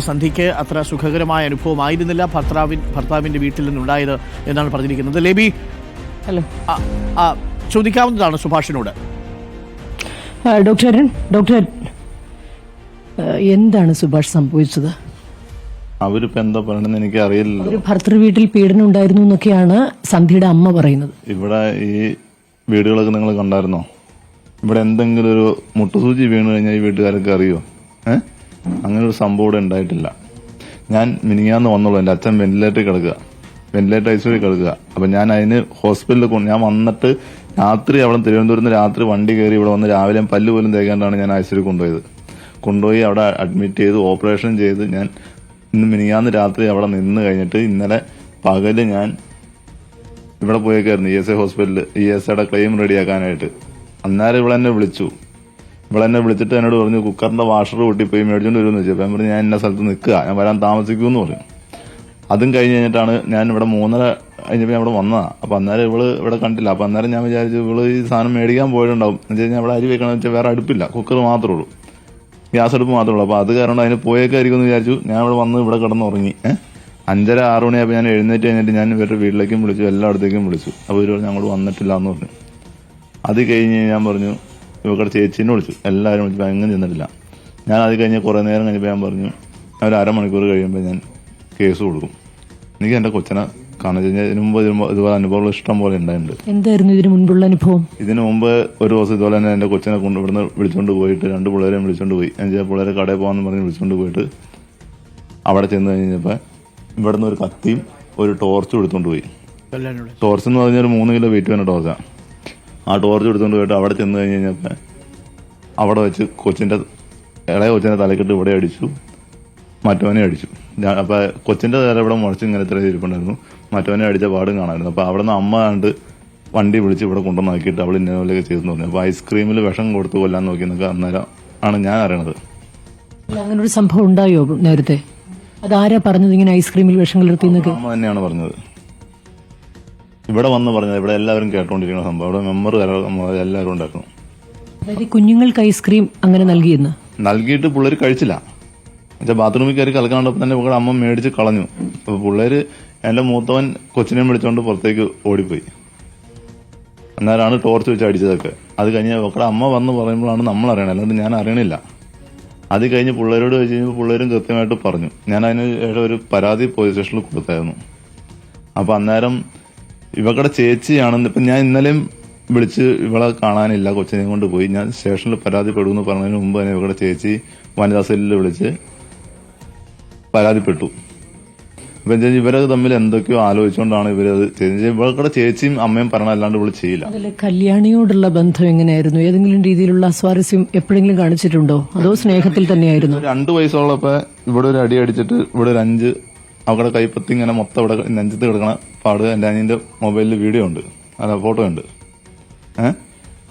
സന്ധ്യയ്ക്ക് അത്ര സുഖകരമായ അനുഭവമായിരുന്നില്ല ഭർത്താവിൻ ഭർത്താവിന്റെ വീട്ടിൽ നിന്നുണ്ടായത് എന്നാണ് പറഞ്ഞിരിക്കുന്നത്. ലേബി ഹലോ. ആ, ചോദിക്കാവുന്നതാണ് സുഭാഷിനോട്. ഡോക്ടർ അരുൺ ഡോക്ടർ എന്താണ് സുഭാഷ് സംഭവിച്ചത്? അവരിപ്പോ എന്താ പറയണെന്ന് എനിക്ക് അറിയില്ല ഒരു ഭർത്തൃ വീട്ടിൽ പീഡനം ഉണ്ടായിരുന്നു എന്നൊക്കെയാണ് സന്ധ്യയുടെ അമ്മ പറയുന്നത്. ഇവിടെ ഈ വീടുകളൊക്കെ നിങ്ങൾ കണ്ടായിരുന്നോ? ഇവിടെ എന്തെങ്കിലും ഒരു മുട്ടുസൂചി വീണു കഴിഞ്ഞാൽ ഈ വീട്ടുകാരൊക്കെ അറിയോ? ഏഹ് അങ്ങനെ ഒരു സംഭവം ഇവിടെ ഉണ്ടായിട്ടില്ല. ഞാൻ മിനിങ്ങാന്ന് വന്നുള്ളൂ എന്റെ അച്ഛൻ വെന്റിലേറ്ററിൽ കിടക്കുക. വെന്റിലേറ്റർ ഐസിയിൽ കിടക്കുക. അപ്പൊ ഞാൻ അതിന് ഹോസ്പിറ്റലിൽ കൊണ്ട് ഞാൻ വന്നിട്ട് രാത്രി അവിടെ തിരുവനന്തപുരത്ത് രാത്രി വണ്ടി കയറി ഇവിടെ വന്ന് രാവിലെ പല്ല് പോലും തേക്കാണ്ടാണ് ഞാൻ ഐസിയിൽ കൊണ്ടുപോയത്. കൊണ്ടുപോയി അവിടെ അഡ്മിറ്റ് ചെയ്ത് ഓപ്പറേഷൻ ചെയ്ത് ഞാൻ ഇന്ന് മിനിങ്ങാന്ന് രാത്രി അവിടെ നിന്ന് കഴിഞ്ഞിട്ട് ഇന്നലെ പകൽ ഞാൻ ഇവിടെ പോയേക്കായിരുന്നു ഇ എസ് ഐ ഹോസ്പിറ്റലിൽ ഇ എസ് ഐയുടെ ക്ലെയിം റെഡിയാക്കാനായിട്ട് അന്നേരം ഇവിടെ എന്നെ വിളിച്ചു. ഇവിടെ എന്നെ വിളിച്ചിട്ട് എന്നോട് പറഞ്ഞു കുക്കറിന്റെ വാഷർ പൊട്ടിപ്പോയി മേടിച്ചോണ്ട് വരുമെന്ന് വെച്ചു അപ്പം പറഞ്ഞു ഞാൻ ഇന്ന സ്ഥലത്ത് നിൽക്കുക ഞാൻ വരാൻ താമസിക്കുമെന്ന് പറഞ്ഞു. അതും കഴിഞ്ഞ് കഴിഞ്ഞിട്ടാണ് ഞാൻ ഇവിടെ മൂന്നര കഴിഞ്ഞപ്പോൾ ഞാൻ ഇവിടെ വന്നതാണ് അപ്പം അന്നേരം ഇവൾ ഇവിടെ കണ്ടില്ല. അപ്പം അന്നേരം ഞാൻ വിചാരിച്ചു ഇവൾ ഈ സാധനം മേടിക്കാൻ പോയിട്ടുണ്ടാവും. എന്ന് വെച്ച് കഴിഞ്ഞാൽ ഇവിടെ അരി വെക്കണമെന്ന് വെച്ചാൽ വേറെ അടുപ്പില്ല കുക്കർ മാത്രമേ ഉള്ളൂ. ഗ്യാസ് അടുപ്പ് മാത്രമേ ഉള്ളൂ. അപ്പോൾ അത് കാരണം അതിന് പോയേക്കായിരിക്കും എന്ന് വിചാരിച്ചു. ഞാൻ ഇവിടെ വന്ന് ഇവിടെ കിടന്ന് ഉറങ്ങി അഞ്ചര ആറ് മണിയായപ്പോൾ ഞാൻ എഴുന്നേറ്റ് കഴിഞ്ഞിട്ട് ഞാൻ ഇവരുടെ വീട്ടിലേക്കും വിളിച്ചു എല്ലായിടത്തേക്കും വിളിച്ചു. അപ്പോൾ ഇവർ ഞങ്ങൾ വന്നിട്ടില്ല എന്ന് പറഞ്ഞു. അത് കഴിഞ്ഞ് ഞാൻ പറഞ്ഞു ഇവരുടെ ചേച്ചീനെ വിളിച്ചു. എല്ലാവരും വിളിച്ചു. അങ്ങനെ ചെന്നിട്ടില്ല. ഞാൻ അത് കഴിഞ്ഞ് കുറേ നേരം കഴിഞ്ഞപ്പോൾ ഞാൻ പറഞ്ഞു ഒരു അരമണിക്കൂർ കഴിയുമ്പോൾ ഞാൻ കേസ് കൊടുക്കും. എനിക്ക് എന്റെ കൊച്ചനെ കാണാൻ കഴിഞ്ഞാൽ ഇതിനു മുമ്പ് ഇതുപോലെ അനുഭവങ്ങൾ ഇഷ്ടം പോലെ ഉണ്ടായിട്ടുണ്ട്. എന്തായിരുന്നു ഇതിനു മുൻപുള്ള അനുഭവം? ഇതിനു മുമ്പ് ഒരു ദിവസം ഇതുപോലെ തന്നെ എന്റെ കൊച്ചിനെ കൊണ്ട് ഇവിടുന്ന് വിളിച്ചുകൊണ്ട് പോയിട്ട് രണ്ട് പിള്ളേരെയും വിളിച്ചുകൊണ്ട് പോയി. അഞ്ച് പിള്ളേരെ കടയിൽ പോകാന്ന് പറഞ്ഞ് വിളിച്ചുകൊണ്ട് പോയിട്ട് അവിടെ ചെന്ന് കഴിഞ്ഞപ്പോൾ ഇവിടുന്ന് ഒരു കത്തിയും ഒരു ടോർച്ചും എടുത്തുകൊണ്ട് പോയി. ടോർച്ച് എന്ന് പറഞ്ഞാൽ ഒരു മൂന്ന് കിലോ വെയിറ്റ് വേണ്ട ടോർച്ചാ ആ ടോർച്ച് എടുത്തുകൊണ്ട് പോയിട്ട് അവിടെ ചെന്ന് കഴിഞ്ഞ് കഴിഞ്ഞപ്പോ അവിടെ വെച്ച് കൊച്ചിന്റെ ഇളയ കൊച്ചിന്റെ തലക്കെട്ട് ഇവിടെ അടിച്ചു മറ്റവനെ അടിച്ചു. ഞാൻ- അപ്പൊ കൊച്ചിന്റെ തല ഇവിടെ മുളച്ച് ഇങ്ങനെ ഇത്ര ഇരിപ്പുണ്ടായിരുന്നു. മറ്റവനെ അടിച്ച പാടും കാണായിരുന്നു അപ്പൊ അവിടെ നിന്ന് അമ്മ കണ്ട് വണ്ടി വിളിച്ച് ഇവിടെ കൊണ്ടുവന്നാക്കിയിട്ട് അവൾ ഇന്ന പോലെയൊക്കെ ചെയ്തെന്ന് പറഞ്ഞു. അപ്പൊ ഐസ്ക്രീമിൽ വിഷം കൊടുത്ത് കൊല്ലാൻ നോക്കി എന്നൊക്കെ അന്നേരം ആണ് ഞാൻ അറിയണത്. അങ്ങനെ ഒരു സംഭവം ഉണ്ടായോ നേരത്തെ? അതാരാ പറഞ്ഞത് ഇങ്ങനെ ഐസ്ക്രീമിൽ വിഷം കലർത്തി എന്നൊക്കെ അമ്മ തന്നെയാണ് പറഞ്ഞത്. ഇവിടെ വന്ന് പറഞ്ഞത് ഇവിടെ എല്ലാവരും കേട്ടോണ്ടിരിക്കുന്ന സംഭവം. ഇവിടെ മെമ്പർ എല്ലാവരും ഉണ്ടാക്കണം. കുഞ്ഞുങ്ങൾക്ക് ഐസ്ക്രീം അങ്ങനെ നൽകിയെന്ന്? നൽകിയിട്ട് പിള്ളേർ കഴിച്ചില്ല. എന്നുവെച്ചാൽ ബാത്റൂമിൽ കയറി കലക്കാണ്ടപ്പോൾ തന്നെ ഇവിടെ അമ്മ മേടിച്ച് കളഞ്ഞു. അപ്പൊ പിള്ളേര് എന്റെ മൂത്തവൻ കൊച്ചിനെ വിളിച്ചോണ്ട് പുറത്തേക്ക് ഓടിപ്പോയി. അന്നേരമാണ് ടോർച്ച് വെച്ച് അടിച്ചതൊക്കെ. അത് കഴിഞ്ഞ് ഇവിടെ അമ്മ വന്ന് പറയുമ്പോഴാണ് നമ്മൾ അറിയണത്. അല്ലാണ്ട് ഞാൻ അറിയണില്ല. അത് കഴിഞ്ഞ് പിള്ളേരോട് ചോദിച്ചു കഴിഞ്ഞപ്പോൾ പിള്ളേരും കൃത്യമായിട്ട് പറഞ്ഞു. ഞാൻ അതിന് ഒരു പരാതി പോലീസ് സ്റ്റേഷനിൽ കൊടുത്തായിരുന്നു. അപ്പൊ അന്നേരം ഇവക്കടെ ചേച്ചിയാണെന്ന് ഇപ്പൊ ഞാൻ ഇന്നലെയും വിളിച്ച് ഇവളെ കാണാനില്ല കൊച്ചിനെ കൊണ്ട് പോയി. ഞാൻ സ്റ്റേഷനിൽ പരാതിപ്പെടുമെന്ന് പറഞ്ഞതിന് മുമ്പ് തന്നെ ഇവക്കടെ ചേച്ചി വനിതാ സെല്ലിൽ വിളിച്ച് പരാതിപ്പെട്ടു. അപ്പൊ ചേച്ചി ഇവരത് തമ്മിൽ എന്തൊക്കെയോ ആലോചിച്ചുകൊണ്ടാണ് ഇവരത് ചേച്ചി ചേച്ചിയും അമ്മയും പറഞ്ഞ അല്ലാണ്ട് ഇവൾ ചെയ്യില്ല. അതിലെ കല്യാണിയോടുള്ള ബന്ധം എങ്ങനെയായിരുന്നു? ഏതെങ്കിലും രീതിയിലുള്ള അസ്വാരസ്യം എപ്പോഴെങ്കിലും കാണിച്ചിട്ടുണ്ടോ? അതോ സ്നേഹത്തിൽ തന്നെയായിരുന്നു? രണ്ടു വയസ്സുള്ളപ്പോ ഇവിടെ ഒരു അടി അടിച്ചിട്ട് ഇവിടെ ഒരു അഞ്ച് അവരുടെ കൈപ്പത്തി ഇങ്ങനെ മൊത്തം ഇവിടെ നെഞ്ചത്ത് കിടക്കണ പാട് എന്റെ അനിയന്റെ മൊബൈലിൽ വീഡിയോ ഉണ്ട്. അല്ല ഫോട്ടോ ഉണ്ട്. ഏഹ്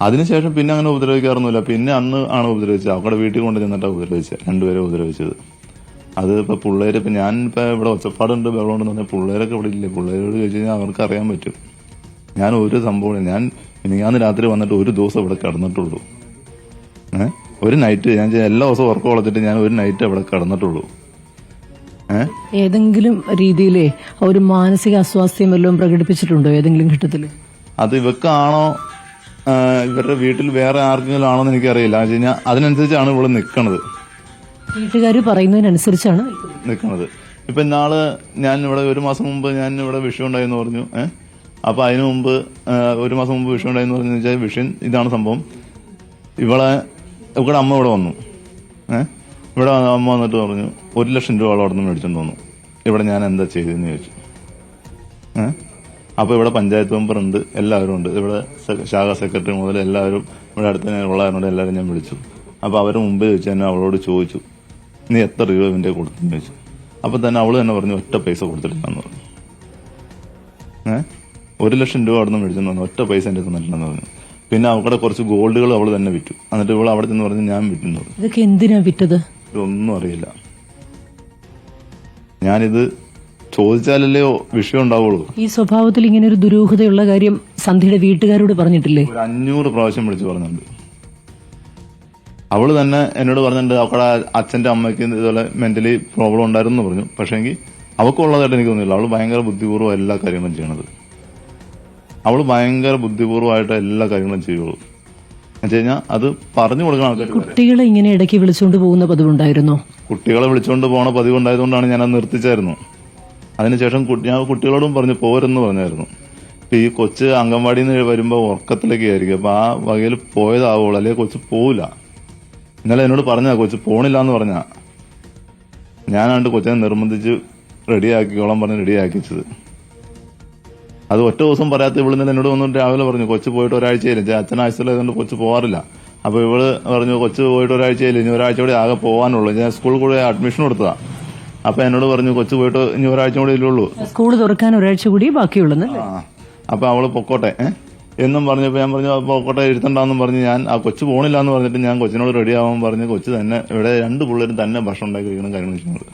അതിനുശേഷം പിന്നെ അങ്ങനെ ഉപദ്രവിക്കാറൊന്നുമില്ല. പിന്നെ അന്ന് ആണ് ഉപദ്രവിച്ചത്. അവരുടെ വീട്ടിൽ കൊണ്ട് ചെന്നിട്ടാണ് ഉപദ്രവിച്ചത്. രണ്ടുപേരെ ഉപദ്രവിച്ചത്. അത് ഇപ്പൊ പിള്ളേര് ഇപ്പൊ ഞാൻ ഇപ്പൊ ഇവിടെ ഒച്ചപ്പാടുണ്ട് ബഹളമുണ്ടെന്ന് പറഞ്ഞാൽ പിള്ളേരൊക്കെ ഇവിടെ ഇല്ലേ? പിള്ളേരോട് ചോദിച്ചു കഴിഞ്ഞാൽ അവർക്ക് അറിയാൻ പറ്റും. ഞാൻ ഒരു സംഭവം ഞാൻ മിനിങ്ങാന്ന് രാത്രി വന്നിട്ട് ഒരു ദിവസം ഇവിടെ കിടന്നിട്ടുള്ളൂ. ഏഹ് ഒരു നൈറ്റ് ഞാൻ എല്ലാ ദിവസവും ഉറക്കം വളച്ചിട്ട് ഞാൻ ഒരു നൈറ്റ് ഇവിടെ കിടന്നിട്ടുള്ളൂ. ഏതെങ്കിലും രീതിയിലേ ഒരു മാനസിക അസ്വാസ്ഥ്യം വല്ലതും പ്രകടിപ്പിച്ചിട്ടുണ്ടോ ഏതെങ്കിലും ഘട്ടത്തിൽ? അത് ഇവക്കാണോ? ഇവരുടെ വീട്ടിൽ വേറെ ആർക്കെങ്കിലും ആണോ എന്ന് എനിക്കറിയില്ല കഴിഞ്ഞാൽ അതിനനുസരിച്ചാണ് ഇവിടെ നിൽക്കണത് വീട്ടുകാർ പറയുന്നതിനനുസരിച്ചാണ് നിൽക്കുന്നത്. ഇപ്പൊ ഇന്നാൾ ഞാൻ ഇവിടെ ഒരു മാസം മുമ്പ് ഞാൻ ഇവിടെ വിഷയം ഉണ്ടായെന്ന് പറഞ്ഞു. ഏഹ് അപ്പൊ അതിനു മുമ്പ് ഒരു മാസം മുമ്പ് വിഷയം ഉണ്ടായെന്ന് പറഞ്ഞു വെച്ചാൽ വിഷയം ഇതാണ് സംഭവം. ഇവളെ ഇവിടെ അമ്മ ഇവിടെ വന്നു. ഏഹ് ഇവിടെ അമ്മ വന്നിട്ട് പറഞ്ഞു ഒരു ലക്ഷം രൂപ അവിടെ നിന്ന് മേടിച്ചോണ്ട് വന്നു. ഇവിടെ ഞാൻ എന്താ ചെയ്തതെന്ന് ചോദിച്ചു. ഏഹ് അപ്പൊ ഇവിടെ പഞ്ചായത്ത് മെമ്പർ ഉണ്ട് എല്ലാവരും ഉണ്ട്. ഇവിടെ ശാഖ സെക്രട്ടറി മുതൽ എല്ലാവരും ഇവിടെ അടുത്ത് ഞാൻ ഉള്ളവരോട് എല്ലാവരും ഞാൻ വിളിച്ചു. അപ്പൊ അവരുടെ മുമ്പേ ചോദിച്ചു തന്നെ അവളോട് ചോദിച്ചു നീ എത്ര രൂപ ഇവന്റെ കൊടുത്തെന്ന് ചോദിച്ചു? അപ്പൊ തന്നെ അവൾ തന്നെ പറഞ്ഞു ഒറ്റ പൈസ കൊടുത്തിട്ടില്ലെന്ന് പറഞ്ഞു. ഏഹ് ഒരു ലക്ഷം രൂപ അവിടെ നിന്ന് മേടിച്ചെന്ന് പറഞ്ഞു ഒറ്റ പൈസ എന്റെ തന്നിട്ടില്ലെന്ന് പറഞ്ഞു പിന്നെ അവിടെ കുറച്ച് ഗോൾഡുകൾ അവൾ തന്നെ വിറ്റു. എന്നിട്ട് ഇവൾ അവിടെ ചെന്ന് പറഞ്ഞു ഞാൻ വിറ്റുന്നു ഇതൊക്കെ എന്തിനാ വിറ്റത്? ഇതൊന്നും അറിയില്ല. ഞാനിത് ചോദിച്ചാലല്ലേ വിഷയം ഉണ്ടാവുള്ളൂ ഈ സ്വഭാവത്തിൽ ഇങ്ങനെ ഒരു ദുരൂഹതയുള്ള കാര്യം സന്ധ്യയുടെ വീട്ടുകാരോട് പറഞ്ഞിട്ടില്ലേ? ഒരു അഞ്ഞൂറ് പ്രാവശ്യം വിളിച്ചു പറഞ്ഞിട്ടുണ്ട്. അവൾ തന്നെ എന്നോട് പറഞ്ഞിട്ടുണ്ട് അവളുടെ അച്ഛന്റെ അമ്മയ്ക്ക് ഇതുപോലെ മെന്റലി പ്രോബ്ലം ഉണ്ടായിരുന്നു പറഞ്ഞു. പക്ഷേങ്കിൽ അവക്കുള്ളതായിട്ട് എനിക്ക് തോന്നുന്നില്ല അവൾ ഭയങ്കര ബുദ്ധിപൂർവം എല്ലാ കാര്യങ്ങളും ചെയ്യണത്. അവൾ ഭയങ്കര ബുദ്ധിപൂർവമായിട്ട് എല്ലാ കാര്യങ്ങളും ചെയ്യുള്ളൂ. എന്ന് കഴിഞ്ഞാൽ അത് പറഞ്ഞു കൊടുക്കണം ആൾക്കാർ കുട്ടികളെ ഇങ്ങനെ ഇടയ്ക്ക് വിളിച്ചുകൊണ്ട് പോകുന്ന പതിവുണ്ടായിരുന്നോ? കുട്ടികളെ വിളിച്ചുകൊണ്ട് പോണ പതിവ് ഉണ്ടായതുകൊണ്ടാണ് ഞാൻ അത് നിർത്തിച്ചായിരുന്നു. അതിനുശേഷം ഞാൻ കുട്ടികളോടും പറഞ്ഞു പോരെന്ന് പറഞ്ഞായിരുന്നു. ഇപ്പൊ ഈ കൊച്ച് അംഗൻവാടിയിൽ നിന്ന് വരുമ്പോൾ ഉറക്കത്തിലേക്ക് ആയിരിക്കും. അപ്പൊ ആ വകയിൽ പോയതാവുള്ളൂ അല്ലെങ്കിൽ കൊച്ച് പോവില്ല. ഇന്നലെ എന്നോട് പറഞ്ഞാ കൊച്ച് പോണില്ല എന്ന് പറഞ്ഞാ ഞാനാണ്ട് കൊച്ചിനെ നിർബന്ധിച്ച് റെഡിയാക്കിക്കോളാം പറഞ്ഞ് റെഡിയാക്കിച്ചത്. അത് ഒറ്റ ദിവസം പറയാത്ത ഇവൾ ഇന്നലെ എന്നോട് വന്നിട്ട് രാവിലെ പറഞ്ഞു കൊച്ചു പോയിട്ട് ഒരാഴ്ചയില്ല അച്ഛൻ ആഴ്ചയിലായതുകൊണ്ട് കൊച്ചു പോകാറില്ല അപ്പൊ ഇവൾ പറഞ്ഞു കൊച്ചു പോയിട്ട് ഒരാഴ്ചയില്ല ഇനി ഒരാഴ്ച കൂടി ആകെ പോകാനുള്ളൂ ഞാൻ സ്കൂളിൽ കൂടെ അഡ്മിഷൻ കൊടുത്തതാ. അപ്പൊ എന്നോട് പറഞ്ഞു കൊച്ചു പോയിട്ട് ഇനി ഒരാഴ്ച കൂടി ഇല്ലുള്ളൂ സ്കൂൾ തുറക്കാൻ ഒരാഴ്ച കൂടി ബാക്കിയുള്ളൂ അപ്പൊ അവൾ പൊക്കോട്ടെ എന്നും പറഞ്ഞപ്പോ ഞാൻ പറഞ്ഞു "ആ, പൊക്കോട്ടെ ഇരുത്തണ്ടെന്നും പറഞ്ഞു ഞാൻ ആ കൊച്ചു പോണില്ല എന്ന് പറഞ്ഞിട്ട് ഞാൻ കൊച്ചിനോട് റെഡി ആവാൻ പറഞ്ഞു കൊച്ചു തന്നെ ഇവിടെ രണ്ട് പിള്ളേരും തന്നെ ഭക്ഷണം ഉണ്ടാക്കി കഴിക്കണം കാര്യങ്ങൾ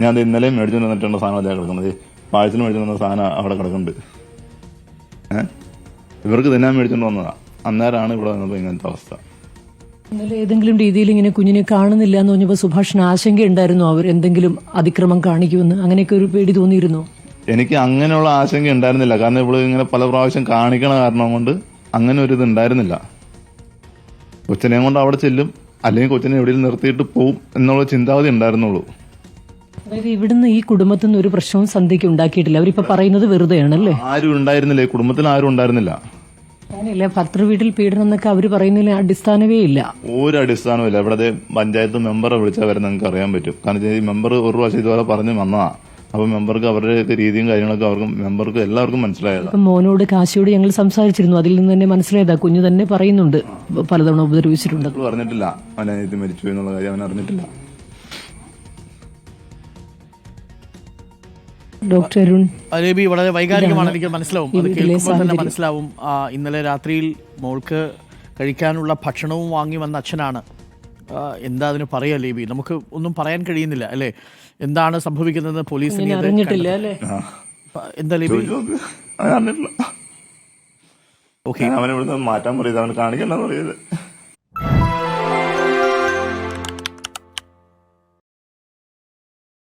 ഞാൻ ഇന്നലെയും മേടിച്ചു വന്നിട്ടുണ്ട് സാധനം അതേ കിടക്കുന്നത്. പായസത്തിന് മേടിച്ചു വന്ന സാധനം അവിടെ കിടക്കുന്നുണ്ട്. ഏഹ് ഇവർക്ക് തിന്നാൻ മേടിച്ചോണ്ട് വന്നതാ. അന്നേരമാണ് ഇവിടെ വന്നപ്പോ ഇങ്ങനത്തെ അവസ്ഥ. ഇന്നലെ ഏതെങ്കിലും രീതിയിൽ ഇങ്ങനെ കുഞ്ഞിനെ കാണുന്നില്ല എന്ന് പറഞ്ഞപ്പോൾ സുഭാഷിന് ആശങ്കയുണ്ടായിരുന്നോ? അവർ എന്തെങ്കിലും അതിക്രമം കാണിക്കുമെന്ന്? അങ്ങനെയൊക്കെ ഒരു പേടി തോന്നിയിരുന്നു? എനിക്ക് അങ്ങനെയുള്ള ആശങ്ക ഉണ്ടായിരുന്നില്ല. കാരണം ഇവൾ ഇങ്ങനെ പല പ്രാവശ്യം കാണിക്കണ കാരണം കൊണ്ട് അങ്ങനെ ഒരു ഇത് ഉണ്ടായിരുന്നില്ല. കൊച്ചിനെയും കൊണ്ട് അവിടെ ചെല്ലും. അല്ലെങ്കിൽ കൊച്ചിനെ എവിടെയും നിർത്തിയിട്ട് പോവും എന്നുള്ള ചിന്താഗതി ഉണ്ടായിരുന്നുള്ളൂ. അതായത് ഇവിടുന്ന് ഈ കുടുംബത്തിൽ നിന്ന് ഒരു പ്രശ്നവും സന്ധ്യയ്ക്ക് ഉണ്ടാക്കിയിട്ടില്ല. അവരിപ്പോ പറയുന്നത് വെറുതെയാണല്ലേ? ആരും ഉണ്ടായിരുന്നില്ല. കുടുംബത്തിൽ ആരും ഉണ്ടായിരുന്നില്ല. അങ്ങനെയല്ല? ഭർത്തൃ വീട്ടിൽ പീഡനം എന്നൊക്കെ അവർ പറയുന്നതിൽ അടിസ്ഥാനമേ ഇല്ല. ഒരു അടിസ്ഥാനമില്ല ഇവിടെ പഞ്ചായത്ത് മെമ്പറെ വിളിച്ചാൽ വരെ നിങ്ങൾക്ക് അറിയാൻ പറ്റും. കാരണം വെച്ചാൽ ഈ മെമ്പർ ഒരു പ്രാവശ്യം ഇതുപോലെ പറഞ്ഞു വന്നതാ. അപ്പൊ മെമ്പർക്ക് അവരുടെ രീതിയും കാര്യങ്ങളൊക്കെ അവർക്ക് മെമ്പർക്ക് എല്ലാവർക്കും മനസ്സിലായതാ. ഇപ്പം മോനോട് കാശിയോട് ഞങ്ങൾ സംസാരിച്ചിരുന്നു. അതിൽ നിന്ന് തന്നെ മനസ്സിലായതാ. കുഞ്ഞു തന്നെ പറയുന്നുണ്ട്. പലതവണ ഉപദ്രവിച്ചിട്ടുണ്ട്. പറഞ്ഞിട്ടില്ല. അനിയത്തി മരിച്ചു എന്നുള്ള കാര്യം അവൻ അറിഞ്ഞിട്ടില്ല. ഡോക്ടർ അരുൺ. അലേബി വളരെ വൈകാരികമാണ് എനിക്ക് മനസ്സിലാവും. അത് കേൾക്കുമ്പോൾ തന്നെ മനസ്സിലാവും. ഇന്നലെ രാത്രിയിൽ മോൾക്ക് കഴിക്കാനുള്ള ഭക്ഷണവും വാങ്ങി വന്ന അച്ഛനാണ്. എന്താ അതിന് പറയാ ലേബി? നമുക്ക് ഒന്നും പറയാൻ കഴിയുന്നില്ല അല്ലേ? എന്താണ് സംഭവിക്കുന്നത് പോലീസിന് എന്താ ലേബി? ഓക്കെ. അവനെ ഇവിടുന്ന് മാറ്റാൻ പറയുന്നത് അവൻ കാണിക്കണ്ടെന്ന് പറയുന്നത്